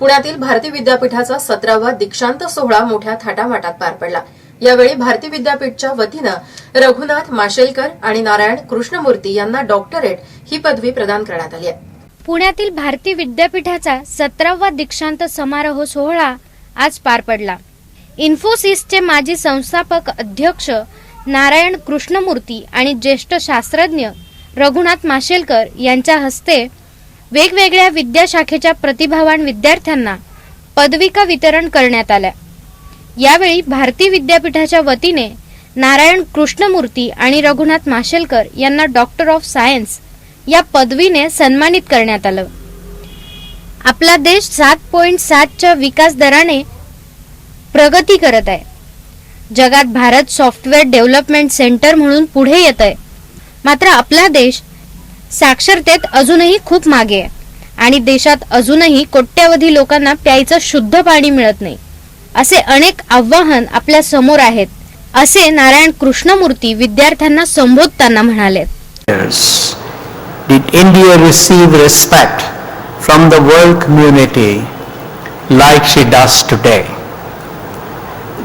पुण्यातील भारती विद्यापीठाचा सतरावा दीक्षांत सोहळा मोठ्या थाटामाटात पार पडला. यावेळी भारती विद्यापीठच्या वतीनं रघुनाथ माशेलकर आणि नारायण कृष्णमूर्ती यांना डॉक्टरेट ही पदवी प्रदान करण्यात आली आहे. पुण्यातील भारती विद्यापीठाचा सतरावा दीक्षांत समारोह सोहळा आज पार पडला. इन्फोसिसचे माजी संस्थापक अध्यक्ष नारायण कृष्णमूर्ती आणि ज्येष्ठ शास्त्रज्ञ रघुनाथ माशेलकर यांच्या हस्ते वेगवेगळ्या विद्याशाखेच्या प्रतिभावान विद्यार्थ्यांना पदविका वितरण करण्यात आल्या. यावेळी भारती विद्यापीठाच्या वतीने नारायण कृष्णमूर्ती आणि रघुनाथ माशेलकर यांना डॉक्टर ऑफ सायन्स या पदवीने सन्मानित करण्यात आलं. आपला देश सात पॉईंट सातच्या विकास दराने प्रगती करत आहे. जगात भारत सॉफ्टवेअर डेव्हलपमेंट सेंटर म्हणून पुढे येत आहे. मात्र आपला देश साक्षरतेत अजूनही खूप मागे आहे. आणि देशात अजूनही कोट्यावधी लोकांना प्यायचं शुद्ध पाणी मिळत नाही. असे अनेक आव्हान आपल्यासमोर आहेत. असे नारायण कृष्णमूर्ती विद्यार्थ्यांना संबोधताना म्हणाले from the world community like she does today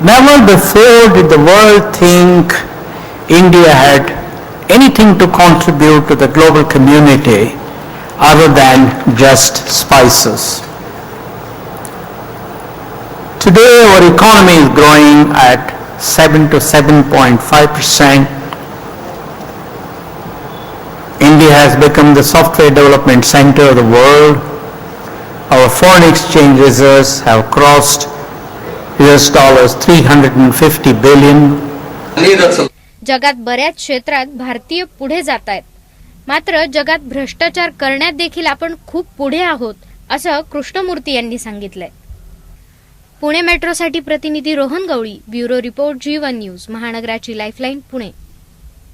never before did the world think India had anything to contribute to the global community other than just spices. Today our economy is growing at 7 to 7.5 percent India has become the software development center of the world. Our foreign exchange reserves have crossed US dollars 350 billion. जगात बऱ्याच क्षेत्रात भारतीय पुढे जात आहेत मात्र जगात भ्रष्टाचार करण्यात देखील आपण खूप पुढे आहोत असं कृष्णमूर्ती यांनी सांगितलंय. पुणे मेट्रोसाठी प्रतिनिधी Rohan Gawali bureau report Jeevan news महानगराची lifeline Pune.